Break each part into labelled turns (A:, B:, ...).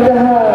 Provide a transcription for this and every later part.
A: जहाँ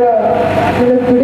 A: அவருடைய